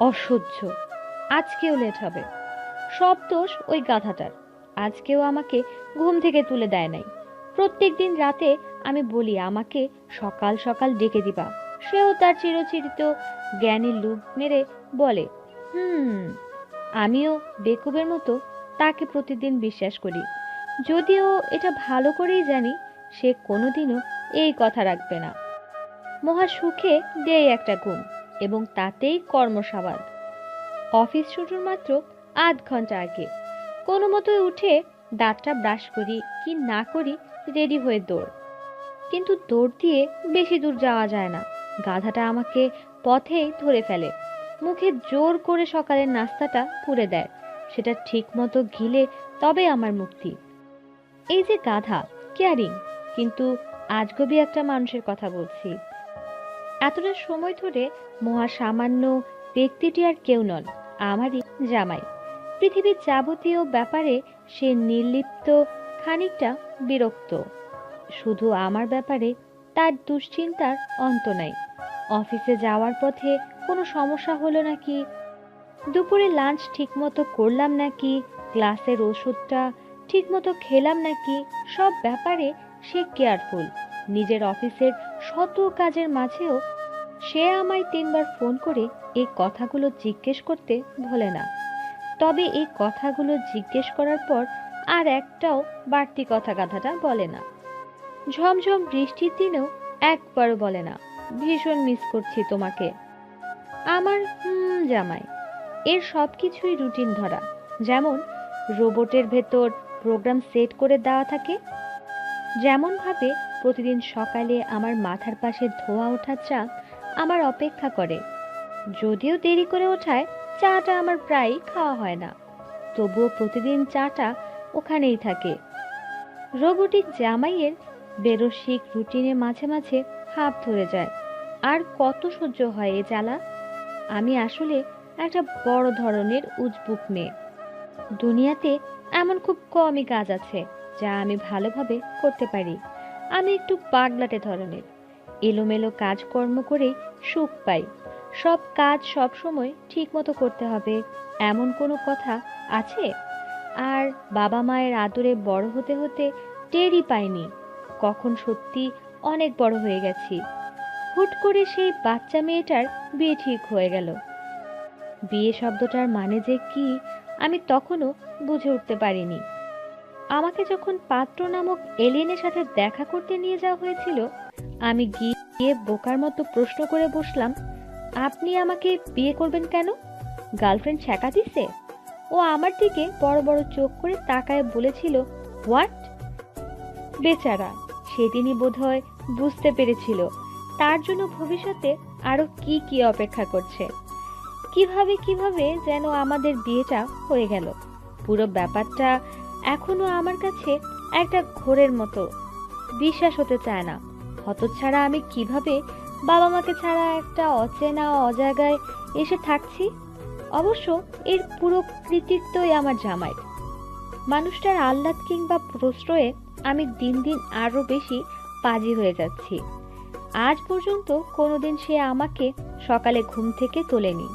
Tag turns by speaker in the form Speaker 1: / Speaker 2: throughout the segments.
Speaker 1: অসহ্য। আজকেও লেট হবে। সব দোষ ওই গাধাটার। আজকেও আমাকে ঘুম থেকে তুলে দেয় নাই। প্রত্যেক দিন রাতে আমি বলি, আমাকে সকাল সকাল ডেকে দিবা। সেও তার চিরচিরিত জ্ঞানীর লুপ মেরে বলে, হুম, আমিও বেকুবের মতো তাকে প্রতিদিন বিশ্বাস করি। যদিও এটা ভালো করেই জানি, সে কোনোদিনও এই কথা রাখবে না। মহা সুখে দেয় একটা ঘুম। এবং তাতেই কর্মসাবাদ অফিস শুরুর মাত্র আধ ঘণ্টা আগে। কোনো মতোই উঠে দাঁতটা ব্রাশ করি কি না করি রেডি হয়ে দৌড়। কিন্তু দৌড় দিয়ে বেশি দূর যাওয়া যায় না। গাধাটা আমাকে পথেই ধরে ফেলে। মুখে জোর করে সকালের নাস্তাটা পুড়ে দেয়। সেটা ঠিক মতো গিলে তবে আমার মুক্তি। এই যে গাধা কেয়ারিং কিন্তু আজগবি একটা মানুষের কথা বলছি। এতটা সময় ধরে মহা সামান্য ব্যক্তিটি আর কেউ নন, আমারই জামাই। পৃথিবীর যাবতীয় ব্যাপারে সে নির্লিপ্ত, খানিকটা বিরক্ত। শুধু আমার ব্যাপারে তার দুশ্চিন্তার অন্ত নাই। অফিসে যাওয়ার পথে কোনো সমস্যা হলো নাকি? দুপুরে লাঞ্চ ঠিকমতো করলাম নাকি? ক্লাসের ওষুধটা ঠিকমতো খেলাম নাকি? সব ব্যাপারে সে কেয়ারফুল নিজের অফিসের শত কাজের মাঝেও সে আমায় তিনবার ফোন করে এই কথাগুলো জিজ্ঞেস করতে ভোলে না। তবে এই কথাগুলো জিজ্ঞেস করার পর আর একটাও বাড়তি কথা গাথাটা বলে না। ঝমঝম বৃষ্টির দিনেও একবারও বলে না, ভীষণ মিস করছি তোমাকে। আমার জামাই, এর সব কিছুই রুটিন ধরা। যেমন রোবটের ভেতর প্রোগ্রাম সেট করে দেওয়া থাকে, যেমনভাবে প্রতিদিন সকালে আমার মাথার পাশে ধোয়া ওঠা চা আমার অপেক্ষা করে। যদিও দেরি করে ওঠায় চাটা আমার প্রায়ই খাওয়া হয় না। তবুও প্রতিদিন চাটা ওখানেই থাকে। রোবটিক জামাইয়ের বেরসিক রুটিনে মাঝে মাঝে হাত ধরে যায়। আর কত সহ্য হয় এ জ্বালা? আমি আসলে একটা বড় ধরনের উজবুক মেয়ে। দুনিয়াতে এমন খুব কমই কাজ আছে, যা আমি ভালোভাবে করতে পারি। আমি একটু পাগলাটে ধরনের। এলোমেলো কাজকর্ম করেই সুখ পাই। সব কাজ সব সময় ঠিক মতো করতে হবে, এমন কোনো কথা আছে? আর বাবা মায়ের আদরে বড় হতে হতে টেরই পাইনি, কখন সত্যি অনেক বড় হয়ে গেছি। হুট করে সেই বাচ্চা মেয়েটার বিয়ে ঠিক হয়ে গেল। বিয়ে শব্দটার মানে যে কি, আমি তখনও বুঝে উঠতে পারিনি। আমাকে যখন পাত্র নামক এলিয়েনের সাথে দেখা করতে নিয়ে যাওয়া হয়েছিল আমি গিয়ে বোকার মতো প্রশ্ন করে বসলাম, আপনি আমাকে বিয়ে করবেন কেন? গার্লফ্রেন্ড ছ্যাঁকা দিছে? ও আমার দিকে বড় বড় চোখ করে তাকায় বলেছিল, হোয়াট? বেচারা, সেদিনই বোধহয় বুঝতে পেরেছিল, তার জন্য ভবিষ্যতে আরও কি কি অপেক্ষা করছে। কীভাবে কীভাবে যেন আমাদের বিয়েটা হয়ে গেল। পুরো ব্যাপারটা এখনও আমার কাছে একটা ঘোরের মতো বিশ্বাস হতে চায় না। হতছাড়া আমি কীভাবে বাবা মাকে ছাড়া একটা অচেনা, অজায়গায় এসে থাকছি? অবশ্য এর পুরো কৃতিত্বই আমার জামাই। মানুষটার আহ্লাদ কিংবা প্রশ্রয়ে আমি দিন দিন আরও বেশি পাজি হয়ে যাচ্ছি। আজ পর্যন্ত কোনোদিন সে আমাকে সকালে ঘুম থেকে তোলেনি।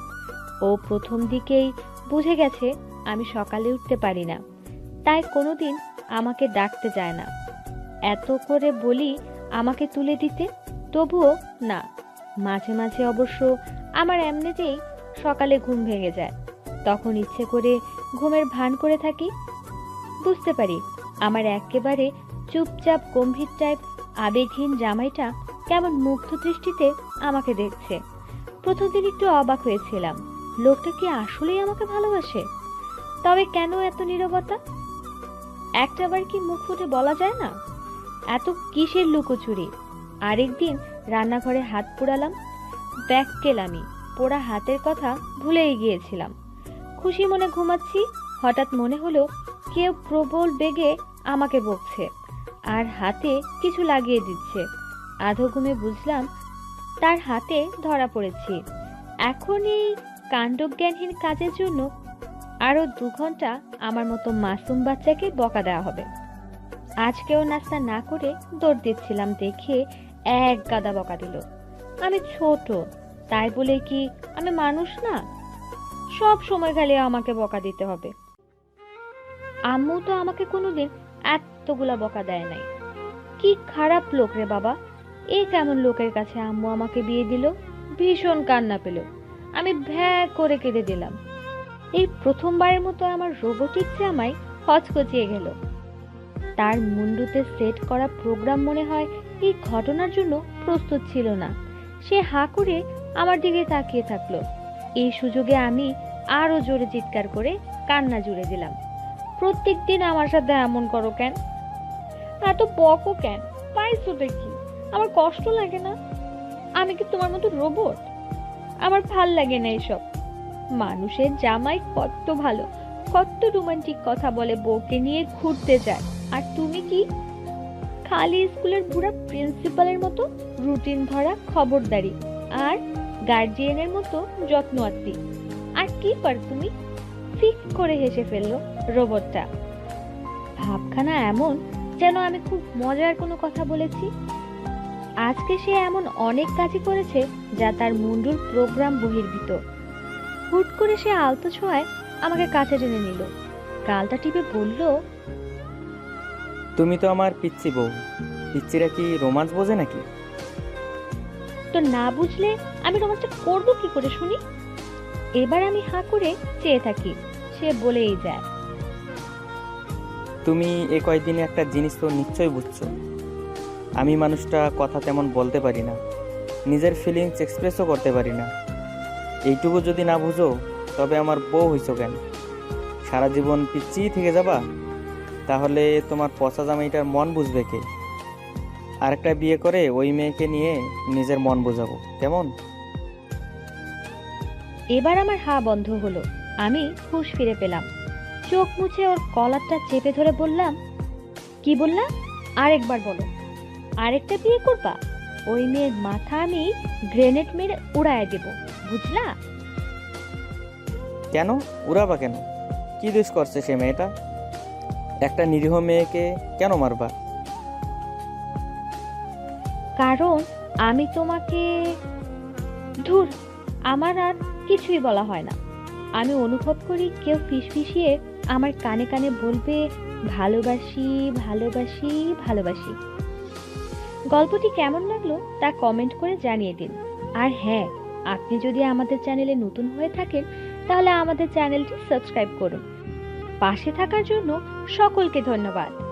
Speaker 1: ও প্রথম দিকেই বুঝে গেছে আমি সকালে উঠতে পারি না। তাই কোনোদিন আমাকে ডাকতে যায় না। এত করে বলি আমাকে তুলে দিতে? তবুও না। মাঝে মাঝে অবশ্য আমার এমনিতেই সকালে ঘুম ভেঙে যায়। তখন ইচ্ছে করে ঘুমের ভান করে থাকি। বুঝতে পারি, আমার একেবারে চুপচাপ গম্ভীর টাইপ আবেগহীন জামাইটা কেমন মুগ্ধ দৃষ্টিতে আমাকে দেখছে। প্রথম দিন একটু অবাক হয়েছিলাম, লোকটা কি আসলেই আমাকে ভালোবাসে? তবে কেন এত নীরবতা? একটাবার কি মুখ ফুটে বলা যায় না? এত কিসের লুকোচুরি? আরেকদিন রান্নাঘরে হাত পোড়ালাম, ব্যাক কেলামি, পোড়া হাতের কথা ভুলেই গিয়েছিলাম। খুশি মনে ঘুমাচ্ছি, হঠাৎ মনে হলো কেউ প্রবল বেগে আমাকে বকছে, আর হাতে কিছু লাগিয়ে দিচ্ছে। আধো ঘুমে বুঝলাম তার হাতে ধরা পড়েছি। এখন এই কাণ্ডজ্ঞানহীন কাজের জন্য আরও দু ঘণ্টা আমার মতো মাসুম বাচ্চাকে বকা দেওয়া হবে। আজকেও নাস্তা না করে দৌড় দিচ্ছিলাম দেখে এক গাদা বকা দিল। আমি ছোট, তাই বলে কি আমি মানুষ না? সব সময় খালি আমাকে বকা দিতে হবে। আম্মু তো আমাকে কোনোদিন এতগুলা বকা দেয় নাই। কি খারাপ লোক রে বাবা। এ কেমন লোকের কাছে আম্মু আমাকে বিয়ে দিল? ভীষণ কান্না পেল। আমি ভ্যা করে কেঁদে দিলাম। এই প্রথমবারের মতো আমার রোবোটিক জামাই হচকচিয়ে গেল। তার মুন্ডুতে সেট করা প্রোগ্রাম মনে হয় এই ঘটনার জন্য প্রস্তুত ছিল না। সে হা করে আমার দিকে তাকিয়ে থাকল। এই সুযোগে আমি আরও জোরে চিৎকার করে কান্না জুড়ে দিলাম। প্রত্যেক দিন আমার সাথে এমন করো কেন? এত বকো কেন? পাইছো দেখি। আমার কষ্ট লাগে না। আমি কি তোমার মতো রোবট আমার ভালো লাগে না এসব। মানুষের জামাই কত ভালো, কত রোমান্টিক কথা বলে বউকে নিয়ে ঘুরতে যায়। আর তুমি কি? খালি স্কুলের বুড়া প্রিন্সিপালের মতো রুটিন ধরা খবরদারি আর গার্জিয়ানের মতো যত্ন আত্মি আর কি পার তুমি? ফিক করে হেসে ফেলল রোবটটা ভাবখানা এমন যেন আমি খুব মজার কোনো কথা বলেছি। আজকে সে এমন অনেক কাজই করেছে যা তার মুন্ডুর প্রোগ্রাম বহির্ভূত। হুট করে সে আলতো ছোঁয়ায় আমাকে কাছে টেনে নিল। গালটা টিপে বলল
Speaker 2: তুমি তো আমার পিচ্ছি বউ। পিচ্ছিরা কি রোমান্স বোঝে নাকি?
Speaker 1: তো না বুঝলে আমি রোমান্সটা করব কি করে শুনি? এবার আমি হাঁ করে চেয়ে থাকি সে বলেই যায়।
Speaker 2: তুমি এ কয়েকদিনে একটা জিনিস তো নিশ্চয়ই বুঝছ। আমি মানুষটা কথা তেমন বলতে পারি না নিজের ফিলিংস এক্সপ্রেসও করতে পারি না। এইটুকু যদি না বুঝো তবে আমার বউ হইছো কেন? সারা জীবন পিচ্ছিই থেকে যাবা? তাহলে তোমার পচা জামাইটার মন বুঝবে কে? আরেকটা বিয়ে করে ওই মেয়েকে নিয়ে নিজের মন বোঝাবো কেমন?
Speaker 1: এবার আমার হা বন্ধ হলো। আমি হুঁশ ফিরে পেলাম। চোখ মুছে ওর কলারটা চেপে ধরে বললাম কি বললাম আরেকবার বলো। আরেকটা বিয়ে করবা? ওই মেয়ের মাথা আমি গ্রেনেড মেরে উড়ায় দেব বুঝলা?
Speaker 2: কেন? উড়াবা কেন? কি দোষ করছে সে মেয়েটা? একটা নিরীহ মেয়েকে কেন মারবা?
Speaker 1: কারণ আমি তোমাকে, ধুর, আমার আর কিছুই বলা হয় না। আমি অনুভব করি কেউ ফিসফিসিয়ে আমার কানে কানে বলবে, ভালোবাসি ভালোবাসি ভালোবাসি। গল্পটি কেমন লাগল তা কমেন্ট করে জানিয়ে দিন। আর হ্যাঁ আপনি যদি আমাদের চ্যানেলে নতুন হয়ে থাকেন, তাহলে আমাদের চ্যানেলটি সাবস্ক্রাইব করুন। পাশে থাকার জন্য সকলকে ধন্যবাদ।